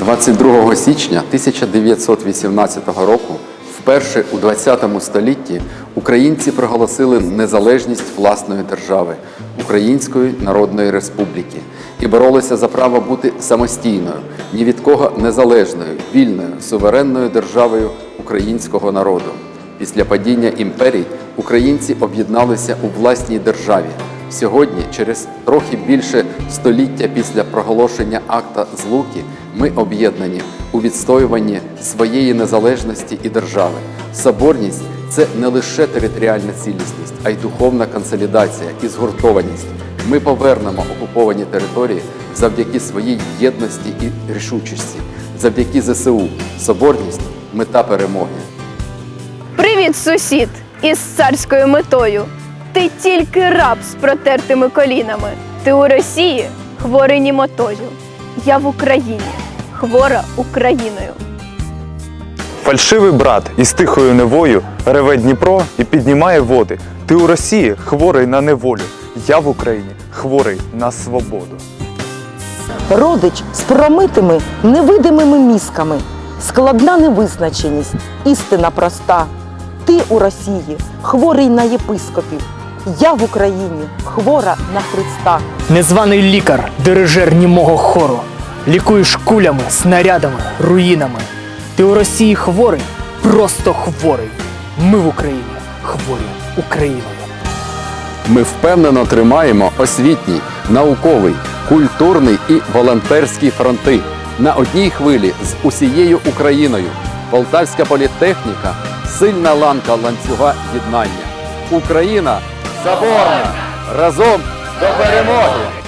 22 січня 1918 року вперше у 20 столітті українці проголосили незалежність власної держави Української Народної Республіки і боролися за право бути самостійною, ні від кого незалежною, вільною, суверенною державою українського народу. Після падіння імперій українці об'єдналися у власній державі. Сьогодні, через трохи більше століття після проголошення акта Злуки, ми об'єднані у відстоюванні своєї незалежності і держави. Соборність це не лише територіальна цілісність, а й духовна консолідація і згуртованість. Ми повернемо окуповані території завдяки своїй єдності і рішучості, завдяки ЗСУ. Соборність мета перемоги. Привіт, сусід! Із царською метою. Ти тільки раб з протертими колінами. Ти у Росії хворий німотою. Я в Україні, хвора Україною. Фальшивий брат із тихою невою реве Дніпро і піднімає води. Ти у Росії хворий на неволю. Я в Україні хворий на свободу. Родич з промитими невидимими мізками, складна невизначеність, істина проста. Ти у Росії хворий на єпископів, я в Україні хвора на Христа. Незваний лікар, дирижер німого хору. Лікуєш кулями, снарядами, руїнами. Ти у Росії хворий, просто хворий. Ми в Україні хворі Україною. Ми впевнено тримаємо освітній, науковий, культурний і волонтерський фронти на одній хвилі з усією Україною. Полтавська політехніка сильна ланка ланцюга єднання. Україна соборна! Разом до перемоги!